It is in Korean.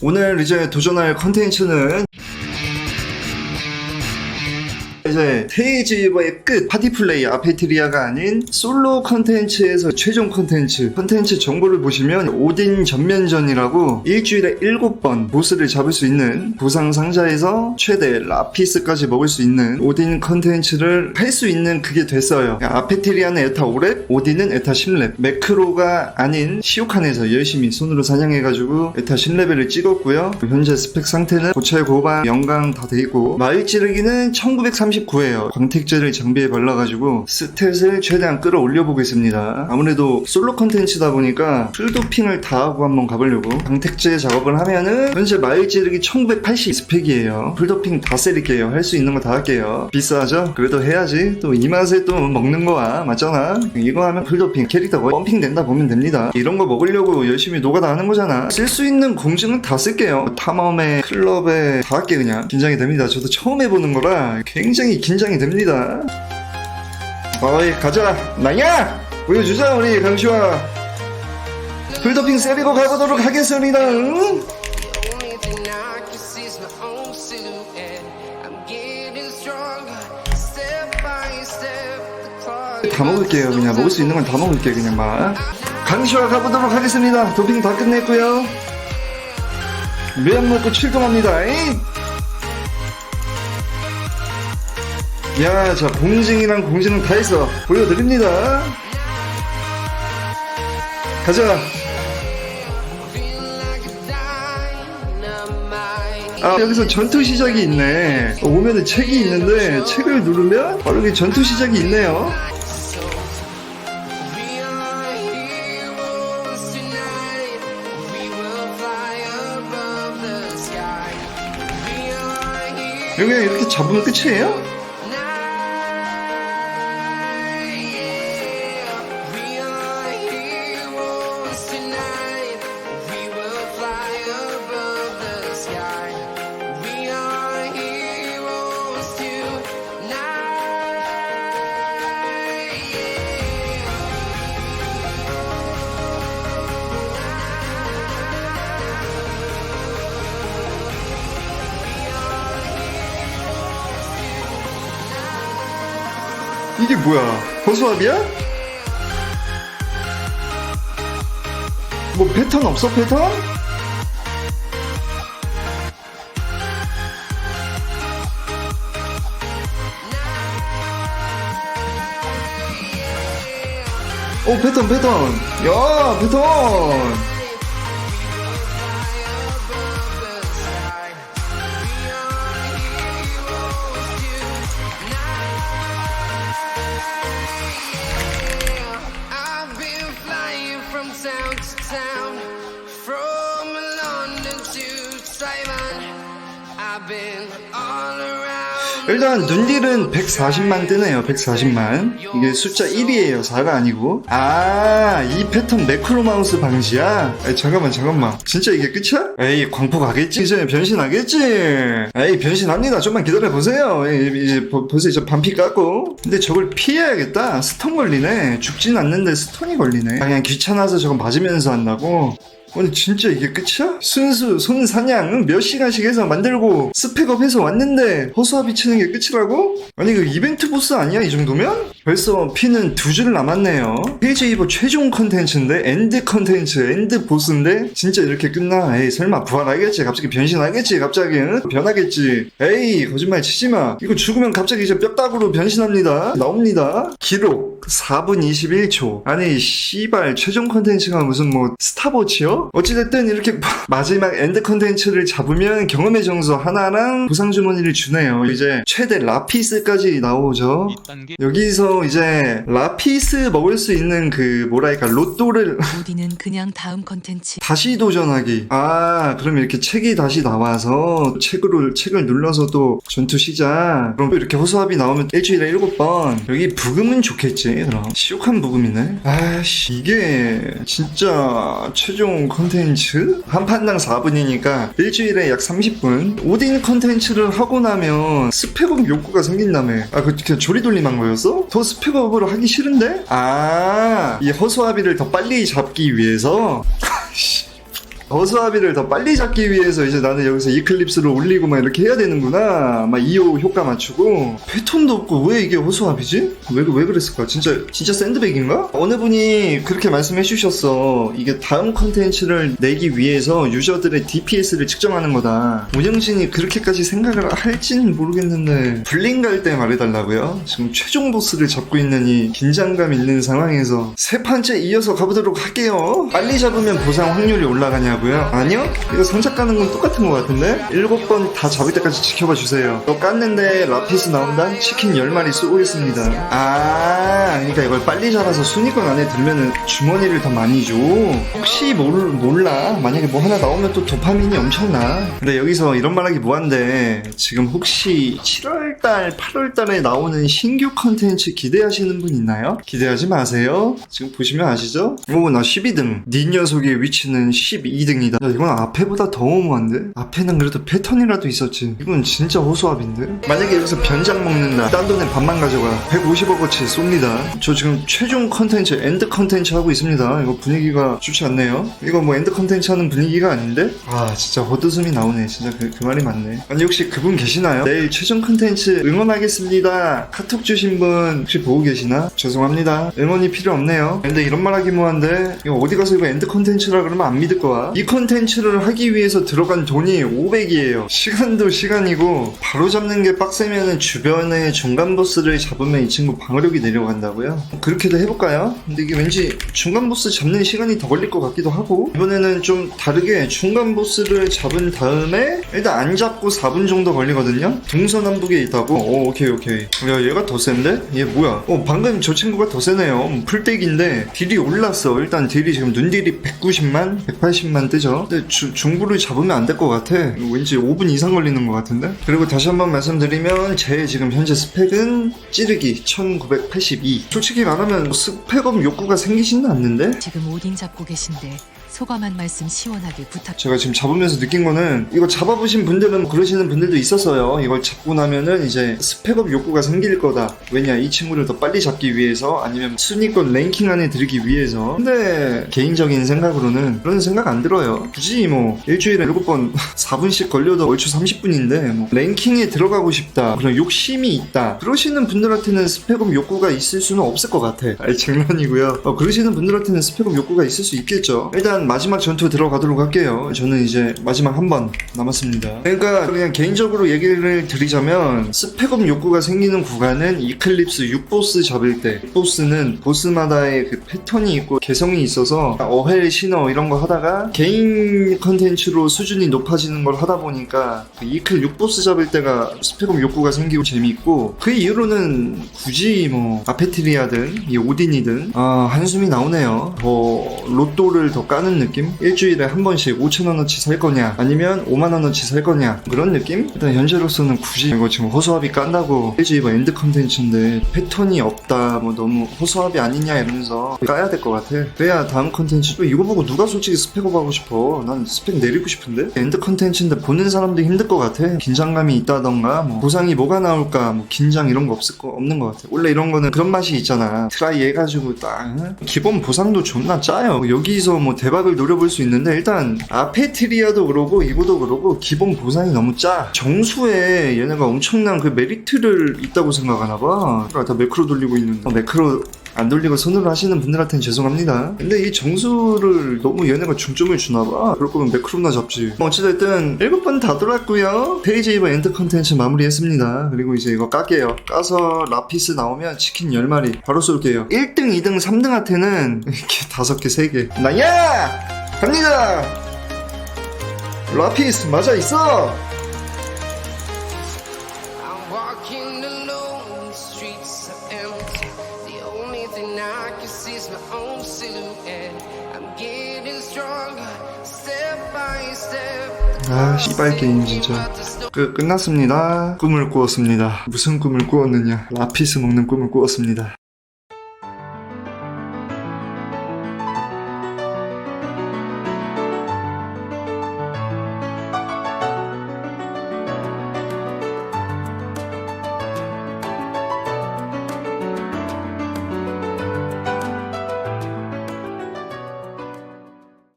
오늘 이제 도전할 컨텐츠는 이제 테이지버의 끝 파티플레이 아페트리아가 아닌 솔로 컨텐츠에서 최종 컨텐츠 컨텐츠 정보를 보시면 오딘 전면전이라고 일주일에 7번 보스를 잡을 수 있는 보상 상자에서 최대 라피스까지 먹을 수 있는 오딘 컨텐츠를 할 수 있는 그게 됐어요. 아페트리아는 에타 5렙 오딘은 에타 10렙. 매크로가 아닌 시오칸에서 열심히 손으로 사냥해가지고 에타 10레벨을 찍었고요. 현재 스펙 상태는 고철 고반 영강 다 돼있고 마일 찌르기는 1939예요. 광택제를 장비에 발라가지고 스탯을 최대한 끌어올려 보겠습니다. 아무래도 솔로 컨텐츠다 보니까 풀도핑을 다 하고 한번 가보려고 광택제 작업을 하면은 현재 마일 찌르기 1980 스펙이에요. 풀도핑 다 세릴게요. 할 수 있는 거 다 할게요. 비싸죠? 그래도 해야지. 또 이 맛에 또 먹는 거야. 맞잖아. 이거 하면 풀도핑 캐릭터가 펌핑 된다 보면 됩니다. 이런 거 먹으려고 열심히 노가다 하는 거잖아. 쓸 수 있는 공증은 다 쓸게요. 탐험에 클럽에 다 할게 그냥. 긴장이 됩니다. 저도 처음 해보는 거라 굉장히 긴장이 됩니다. 어이 가자 나야 보여주자 우리 강시와. 풀도핑 세리고 가보도록 하겠습니다. 다 먹을게요. 그냥 먹을 수 있는 건 다 먹을게 그냥 막. 강시와 가보도록 하겠습니다. 도핑 다 끝냈고요. 면 먹고 출동합니다. 잉? 야, 자, 공징이랑 공지는 다 했어. 보여드립니다. 가자. 아, 여기서 전투 시작이 있네. 어, 오면은 책이 있는데, 책을 누르면 바로 여기 전투 시작이 있네요. 여기 이렇게 잡으면 끝이에요? 이게 뭐야? 허수아비야? 뭐 패턴 없어 패턴? 오 패턴 패턴 야 패턴 일단 눈딜은 140만 뜨네요 140만. 이게 숫자 1이에요 4가 아니고. 아 이 패턴 매크로 마우스 방지야? 에이, 잠깐만 잠깐만. 진짜 이게 끝이야? 에이 광포 가겠지? 이제 변신하겠지? 에이 변신합니다. 좀만 기다려보세요. 이제 버- 벌써 이제 반피 깎고. 근데 저걸 피해야겠다. 스턴 걸리네. 죽진 않는데 스턴이 걸리네. 아, 그냥 귀찮아서 저거 맞으면서 한다고 아니 진짜 이게 끝이야? 순수 손사냥 몇 시간씩 해서 만들고 스펙업 해서 왔는데 허수아비 치는 게 끝이라고? 아니 그 이벤트 보스 아니야 이 정도면? 벌써 피는 두 줄 남았네요 페이지 이버 최종 컨텐츠인데 엔드 컨텐츠 엔드 보스인데 진짜 이렇게 끝나 에이 설마 부활하겠지 갑자기 변신하겠지 갑자기 응? 변하겠지 에이 거짓말 치지마 이거 죽으면 갑자기 이제 뼈다구로 변신합니다 나옵니다 기록 4분 21초 아니 씨발 최종 컨텐츠가 무슨 뭐 스타워치요? 어찌됐든 이렇게 마지막 엔드 컨텐츠를 잡으면 경험의 정수 하나랑 보상 주머니를 주네요 이제 최대 라피스까지 나오죠 2단계 여기서 이제 라피스 먹을 수 있는 그 뭐랄까 로또를 어디는 그냥 다음 컨텐츠 다시 도전하기. 아, 그럼 이렇게 책이 다시 나와서 책으로 책을 눌러서 또 전투 시작. 그럼 또 이렇게 호수아비 나오면 일주일에 일곱 번. 여기 부금은 좋겠지. 그럼 시옥한 부금이네. 아씨, 이게 진짜 최종 컨텐츠 한 판당 4분이니까 일주일에 약 30분. 오딘 컨텐츠를 하고 나면 스펙업 욕구가 생긴다며. 아, 그 그냥 조리돌림 한 거였어? 더 스펙업으로 하기 싫은데? 아, 이 허수아비를 더 빨리 잡기 위해서. 씨. 허수아비를 더 빨리 잡기 위해서 이제 나는 여기서 이클립스를 올리고 막 이렇게 해야 되는구나. 막 2호 효과 맞추고. 패턴도 없고 왜 이게 허수아비지? 왜, 왜 그랬을까? 진짜, 진짜 샌드백인가? 어느 분이 그렇게 말씀해 주셨어. 이게 다음 컨텐츠를 내기 위해서 유저들의 DPS를 측정하는 거다. 운영진이 그렇게까지 생각을 할지는 모르겠는데, 블링 갈 때 말해달라고요? 지금 최종 보스를 잡고 있는 이 긴장감 있는 상황에서 세 판째 이어서 가보도록 할게요. 빨리 잡으면 보상 확률이 올라가냐고 요? 아니요? 이거 선착 가는 건 똑같은 것 같은데? 일곱 번 다 잡을 때까지 지켜봐 주세요. 너 깠는데 라피스 나온다? 치킨 10마리 쏘겠습니다. 아, 그러니까 이걸 빨리 잡아서 순위권 안에 들면은 주머니를 더 많이 줘. 혹시 모르, 몰라. 만약에 뭐 하나 나오면 또 도파민이 엄청나. 근데 여기서 이런 말 하기 뭐한데, 지금 혹시 7월달, 8월달에 나오는 신규 컨텐츠 기대하시는 분 있나요? 기대하지 마세요. 지금 보시면 아시죠? 오, 나 12등. 네 녀석의 위치는 12등 이다. 야, 이건 앞에보다 더 어무한데? 앞에는 그래도 패턴이라도 있었지. 이건 진짜 호소합인데? 만약에 여기서 변장 먹는다. 딴 돈에 반만 가져가. 150억어치 쏩니다. 저 지금 최종 컨텐츠, 엔드 컨텐츠 하고 있습니다. 이거 분위기가 좋지 않네요. 이거 뭐 엔드 컨텐츠 하는 분위기가 아닌데? 아, 진짜 헛웃음이 나오네. 진짜 그, 그 말이 맞네. 아니, 혹시 그분 계시나요? 내일 최종 컨텐츠 응원하겠습니다. 카톡 주신 분 혹시 보고 계시나? 죄송합니다. 응원이 필요 없네요. 근데 이런 말 하기 뭐한데, 이거 어디 가서 이거 엔드 컨텐츠라 그러면 안 믿을 거야. 이 컨텐츠를 하기 위해서 들어간 돈이 500이에요. 시간도 시간이고, 바로 잡는 게 빡세면은 주변에 중간 보스를 잡으면 이 친구 방어력이 내려간다고요? 그렇게도 해볼까요? 근데 이게 왠지 중간 보스 잡는 시간이 더 걸릴 것 같기도 하고, 이번에는 좀 다르게 중간 보스를 잡은 다음에, 일단 안 잡고 4분 정도 걸리거든요? 동서남북에 있다고? 오, 오케이, 오케이. 야, 얘가 더 센데? 얘 뭐야? 어, 방금 저 친구가 더 세네요. 풀떼기인데, 딜이 올랐어. 일단 딜이 지금 눈딜이 190만? 180만 뜨죠? 근데 주- 중부를 잡으면 안 될 것 같아. 왠지 5분 이상 걸리는 것 같은데? 그리고 다시 한번 말씀드리면, 제 지금 현재 스펙은 찌르기 1982. 솔직히 말하면 스펙업 욕구가 생기지는 않는데? 지금 오딘 잡고 계신데 소감 한 말씀 시원하게 부탁. 제가 지금 잡으면서 느낀 거는 이거 잡아보신 분들은 그러시는 분들도 있었어요. 이걸 잡고 나면은 이제 스펙업 욕구가 생길 거다. 왜냐 이 친구를 더 빨리 잡기 위해서 아니면 순위권 랭킹 안에 들기 위해서. 근데 개인적인 생각으로는 그런 생각 안 들어요. 굳이 뭐 일주일에 7번 4분씩 걸려도 얼추 30분인데 뭐 랭킹에 들어가고 싶다. 그런 욕심이 있다. 그러시는 분들한테는 스펙업 욕구가 있을 수는 없을 것 같아. 아니 장난이고요. 어, 그러시는 분들한테는 스펙업 욕구가 있을 수 있겠죠. 일단 마지막 전투 들어가도록 할게요. 저는 이제 마지막 한 번 남았습니다. 그러니까 그냥 개인적으로 얘기를 드리자면 스펙업 욕구가 생기는 구간은 이클립스 6보스 잡을 때 6보스는 보스마다의 그 패턴이 있고 개성이 있어서 어헬 신어 이런 거 하다가 개인 컨텐츠로 수준이 높아지는 걸 하다 보니까 그 이클 6보스 잡을 때가 스펙업 욕구가 생기고 재밌고 그 이후로는 굳이 뭐 아페트리아든 이 오딘이든 아 한숨이 나오네요 뭐 로또를 더 까는 느낌? 일주일에 한 번씩 5천원어치 살 거냐? 아니면 5만원어치 살 거냐? 그런 느낌? 일단 현재로서는 굳이 이거 지금 허수아비 깐다고 일주일에 엔드 컨텐츠인데 패턴이 없다 뭐 너무 허수아비 아니냐 이러면서 까야 될 것 같아. 그래야 다음 컨텐츠도 이거 보고 누가 솔직히 스펙업 하고 싶어? 난 스펙 내리고 싶은데? 엔드 컨텐츠인데 보는 사람도 힘들 것 같아. 긴장감이 있다던가 뭐 보상이 뭐가 나올까? 뭐 긴장 이런 거 없을 거 없는 것 같아. 원래 이런 거는 그런 맛이 있잖아. 트라이 해가지고 딱 응? 기본 보상도 존나 짜요. 여기서 뭐 대박 을 노려볼 수 있는데 일단 아페트리아도 그러고 이거도 그러고 기본 보상이 너무 짜. 정수에 얘네가 엄청난 그 메리트를 있다고 생각하나 봐. 다 매크로 돌리고 있는 데 어, 매크로 안 돌리고 손으로 하시는 분들한테는 죄송합니다. 근데 이 정수를 너무 얘네가 중점을 주나봐. 그럴 거면 매크로나 잡지. 뭐 어찌됐든 7번 다 돌았고요. 페이지 이버 엔드 컨텐츠 마무리했습니다. 그리고 이제 이거 깎게요. 까서 라피스 나오면 치킨 10마리 바로 쏠게요. 1등, 2등, 3등한테는 이렇게 5개, 3개. 나야! 갑니다! 라피스 맞아 있어! Is my own silhouette. I'm getting stronger, step by step. 아, 씨발 게임 진짜. 끝, 끝났습니다. 꿈을 꾸었습니다. 무슨 꿈을 꾸었느냐. 라피스 먹는 꿈을 꾸었습니다.